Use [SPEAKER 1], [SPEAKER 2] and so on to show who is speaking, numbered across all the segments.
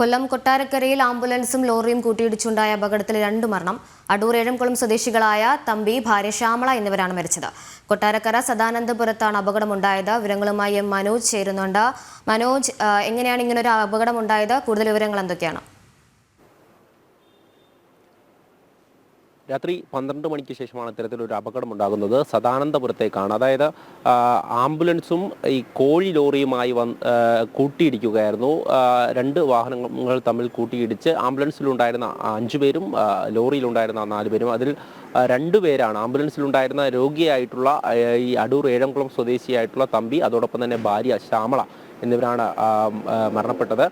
[SPEAKER 1] കൊല്ലം കൊട്ടാരക്കരയിൽ ആംബുലൻസും ലോറിയും കൂട്ടിയിടിച്ചുണ്ടായ അപകടത്തിൽ രണ്ടു മരണം. അടൂർ ഏഴംകുളം സ്വദേശികളായ തമ്പി ഭാര്യ ശ്യാമള എന്നിവരാണ് മരിച്ചത്. കൊട്ടാരക്കര സദാനന്ദപുരത്താണ് അപകടമുണ്ടായത്. വിവരങ്ങളുമായി മനോജ് ചേരുന്നുണ്ട്. മനോജ് എങ്ങനെയാണ് ഇങ്ങനൊരു അപകടമുണ്ടായത്? കൂടുതൽ വിവരങ്ങൾ എന്തൊക്കെയാണ്?
[SPEAKER 2] രാത്രി പന്ത്രണ്ട് മണിക്ക് ശേഷമാണ് ഇത്തരത്തിലൊരു അപകടം ഉണ്ടാകുന്നത് സദാനന്ദപുരത്തേക്കാണ്. അതായത് ആംബുലൻസും ഈ കോഴി ലോറിയുമായി വന്ന് കൂട്ടിയിടിക്കുകയായിരുന്നു. രണ്ട് വാഹനങ്ങൾ തമ്മിൽ കൂട്ടിയിടിച്ച് ആംബുലൻസിലുണ്ടായിരുന്ന അഞ്ചു പേരും ആ, ലോറിയിലുണ്ടായിരുന്ന നാല് പേരും അതിൽ രണ്ടു രണ്ടുപേരാണ് ആംബുലൻസിലുണ്ടായിരുന്ന രോഗിയായിട്ടുള്ള ഈ അടൂർ ഏഴംകുളം സ്വദേശിയായിട്ടുള്ള തമ്പി അതോടൊപ്പം തന്നെ ഭാര്യ ശ്യാമള എന്നിവരാണ് മരണപ്പെട്ടത്.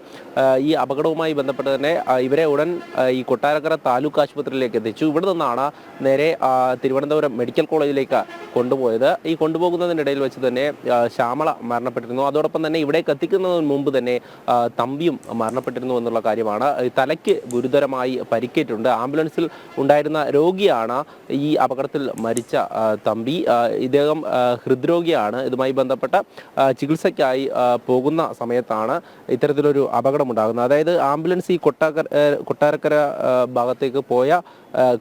[SPEAKER 2] ഈ അപകടവുമായി ബന്ധപ്പെട്ട് തന്നെ ഇവരെ ഉടൻ ഈ കൊട്ടാരക്കര താലൂക്ക് ആശുപത്രിയിലേക്ക് എത്തിച്ചു. ഇവിടെ നിന്നാണ് നേരെ തിരുവനന്തപുരം മെഡിക്കൽ കോളേജിലേക്ക് കൊണ്ടുപോയത്. ഈ കൊണ്ടുപോകുന്നതിനിടയിൽ വെച്ച് തന്നെ ശ്യാമള മരണപ്പെട്ടിരുന്നു. അതോടൊപ്പം തന്നെ ഇവിടേക്ക് എത്തിക്കുന്നതിന് മുമ്പ് തന്നെ തമ്പിയും മരണപ്പെട്ടിരുന്നു എന്നുള്ള കാര്യമാണ്. തലയ്ക്ക് ഗുരുതരമായി പരിക്കേറ്റുണ്ട് ആംബുലൻസിൽ ഉണ്ടായിരുന്ന രോഗിയാണ് ഈ അപകടത്തിൽ മരിച്ച തമ്പി. ഇദ്ദേഹം ഹൃദ്രോഗിയാണ്. ഇതുമായി ബന്ധപ്പെട്ട ചികിത്സയ്ക്കായി ആ, പോകുന്ന സമയത്താണ് ഇത്തരത്തിലൊരു അപകടമുണ്ടാകുന്നത്. അതായത് ആംബുലൻസ് ഈ കൊട്ടാക്കര കൊട്ടാരക്കര ഭാഗത്തേക്ക് പോയ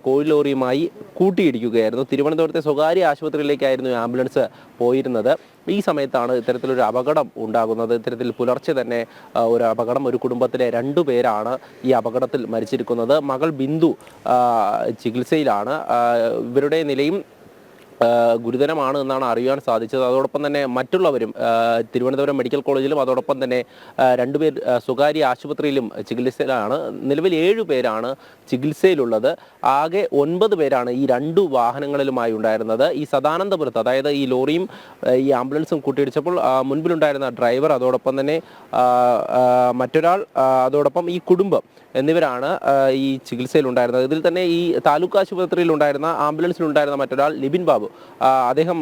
[SPEAKER 2] കോഴി ലോറിയുമായി കൂട്ടിയിടിക്കുകയായിരുന്നു. തിരുവനന്തപുരത്തെ സ്വകാര്യ ആശുപത്രിയിലേക്കായിരുന്നു ആംബുലൻസ് പോയിരുന്നത്. ഈ സമയത്താണ് ഇത്തരത്തിലൊരു അപകടം ഉണ്ടാകുന്നത്. ഇത്തരത്തിൽ പുലർച്ചെ തന്നെ ഒരു അപകടം. ഒരു കുടുംബത്തിലെ രണ്ടു പേരാണ് ഈ അപകടത്തിൽ മരിച്ചിരിക്കുന്നത്. മകൾ ബിന്ദു ചികിത്സയിലാണ്. ഇവരുടെ നിലയും ഗുരുതരമാണ് എന്നാണ് അറിയാൻ സാധിച്ചത്. അതോടൊപ്പം തന്നെ മറ്റുള്ളവരും തിരുവനന്തപുരം മെഡിക്കൽ കോളേജിലും അതോടൊപ്പം തന്നെ രണ്ടുപേർ സ്വകാര്യ ആശുപത്രിയിലും ചികിത്സയിലാണ്. നിലവിൽ ഏഴു പേരാണ് ചികിത്സയിലുള്ളത്. ആകെ ഒൻപത് പേരാണ് ഈ രണ്ടു വാഹനങ്ങളിലുമായി ഉണ്ടായിരുന്നത്. ഈ സദാനന്ദപുരത്ത് അതായത് ഈ ലോറിയും ഈ ആംബുലൻസും കൂട്ടിയിടിച്ചപ്പോൾ മുൻപിലുണ്ടായിരുന്ന ഡ്രൈവർ അതോടൊപ്പം തന്നെ മറ്റൊരാൾ അതോടൊപ്പം ഈ കുടുംബം എന്നിവരാണ് ഈ ചികിത്സയിലുണ്ടായിരുന്നത്. ഇതിൽ തന്നെ ഈ താലൂക്ക് ആശുപത്രിയിലുണ്ടായിരുന്ന ആംബുലൻസിലുണ്ടായിരുന്ന മറ്റൊരാൾ ലിബിൻ ബാബു. അദ്ദേഹം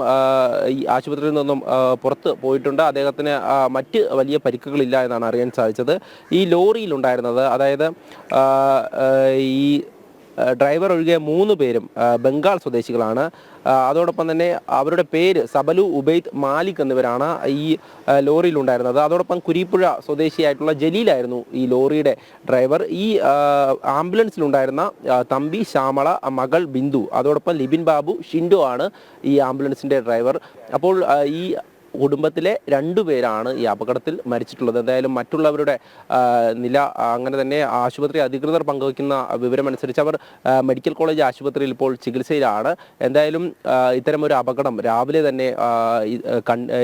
[SPEAKER 2] ഈ ആശുപത്രിയിൽ നിന്നും പുറത്ത് പോയിട്ടുണ്ട്. അദ്ദേഹത്തിന് മറ്റ് വലിയ പരിക്കുകളില്ല എന്നാണ് അറിയാൻ സാധിച്ചത്. ഈ ലോറിയിലുണ്ടായിരുന്നത് അതായത് ഈ ഡ്രൈവർ ഒഴികെ മൂന്ന് പേരും ബംഗാൾ സ്വദേശികളാണ്. അതോടൊപ്പം തന്നെ അവരുടെ പേര് സബലു ഉബൈദ് മാലിക് എന്നിവരാണ് ഈ ലോറിയിലുണ്ടായിരുന്നത്. അതോടൊപ്പം കുരിപ്പുഴ സ്വദേശിയായിട്ടുള്ള ജലീലായിരുന്നു ഈ ലോറിയുടെ ഡ്രൈവർ ഈ ആംബുലൻസിലുണ്ടായിരുന്ന തമ്പി ശ്യാമള മകൾ ബിന്ദു. അതോടൊപ്പം ലിബിൻ ബാബു ഷിൻഡോ ആണ് ഈ ആംബുലൻസിന്റെ ഡ്രൈവർ അപ്പോൾ ഈ കുടുംബത്തിലെ രണ്ടു പേരാണ് ഈ അപകടത്തിൽ മരിച്ചിട്ടുള്ളത്. എന്തായാലും മറ്റുള്ളവരുടെ നില അങ്ങനെ തന്നെ ആശുപത്രി അധികൃതർ പങ്കുവയ്ക്കുന്ന വിവരമനുസരിച്ച് അവർ മെഡിക്കൽ കോളേജ് ആശുപത്രിയിൽ ഇപ്പോൾ ചികിത്സയിലാണ്. എന്തായാലും ഇത്തരം ഒരു അപകടം രാവിലെ തന്നെ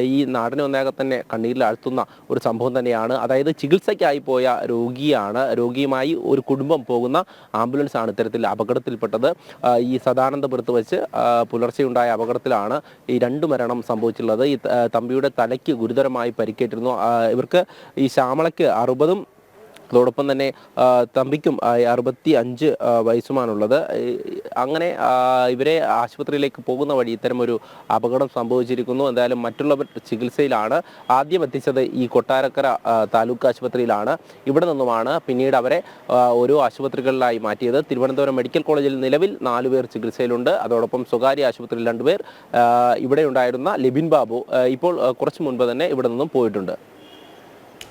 [SPEAKER 2] ഈ, നാടിനെ ഒന്നാകെ തന്നെ കണ്ണീരിൽ ആഴ്ത്തുന്ന ഒരു സംഭവം തന്നെയാണ്. അതായത് ചികിത്സയ്ക്കായി പോയ രോഗിയാണ് രോഗിയുമായി ഒരു കുടുംബം പോകുന്ന ആംബുലൻസാണ് ഇത്തരത്തിൽ അപകടത്തിൽപ്പെട്ടത്. ഈ സദാനന്ദപുരത്ത് വെച്ച് പുലർച്ചെയുണ്ടായ അപകടത്തിലാണ് ഈ രണ്ട് മരണം സംഭവിച്ചിട്ടുള്ളത്. ഈ തമ്പിയുടെ തലയ്ക്ക് ഗുരുതരമായി പരിക്കേറ്റിരുന്നു. ഇവർക്ക് ഈ ശ്യാമളയ്ക്ക് അറുപതും അതോടൊപ്പം തന്നെ തമ്പിക്കും അറുപത്തി അഞ്ച് വയസ്സുമാണുള്ളത്. അങ്ങനെ ഇവരെ ആശുപത്രിയിലേക്ക് പോകുന്ന വഴി ഇത്തരമൊരു അപകടം സംഭവിച്ചിരിക്കുന്നു. എന്തായാലും മറ്റുള്ളവർ ചികിത്സയിലാണ്. ആദ്യം എത്തിച്ചത് ഈ കൊട്ടാരക്കര താലൂക്ക് ആശുപത്രിയിലാണ്. ഇവിടെ നിന്നുമാണ് പിന്നീട് അവരെ ഓരോ ആശുപത്രികളിലായി മാറ്റിയത്. തിരുവനന്തപുരം മെഡിക്കൽ കോളേജിൽ നിലവിൽ നാലുപേർ ചികിത്സയിലുണ്ട്. അതോടൊപ്പം സ്വകാര്യ ആശുപത്രിയിൽ രണ്ടുപേർ ഇവിടെ ഉണ്ടായിരുന്ന ലിബിൻ ബാബു ഇപ്പോൾ കുറച്ച് മുൻപ് തന്നെ ഇവിടെ നിന്നും പോയിട്ടുണ്ട്.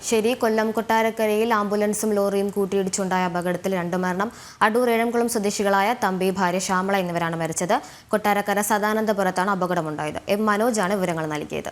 [SPEAKER 1] ശരി കൊല്ലം കൊട്ടാരക്കരയിൽ ആംബുലൻസും ലോറിയും കൂട്ടിയിടിച്ചുണ്ടായ അപകടത്തിൽ രണ്ടു മരണം. അടൂർ ഏഴംകുളം സ്വദേശികളായ തമ്പി ഭാര്യ ശ്യാമള എന്നിവരാണ് മരിച്ചത്. കൊട്ടാരക്കര സദാനന്ദപുരത്താണ് അപകടമുണ്ടായത്. എം മനോജാണ് വിവരങ്ങൾ നൽകിയത്.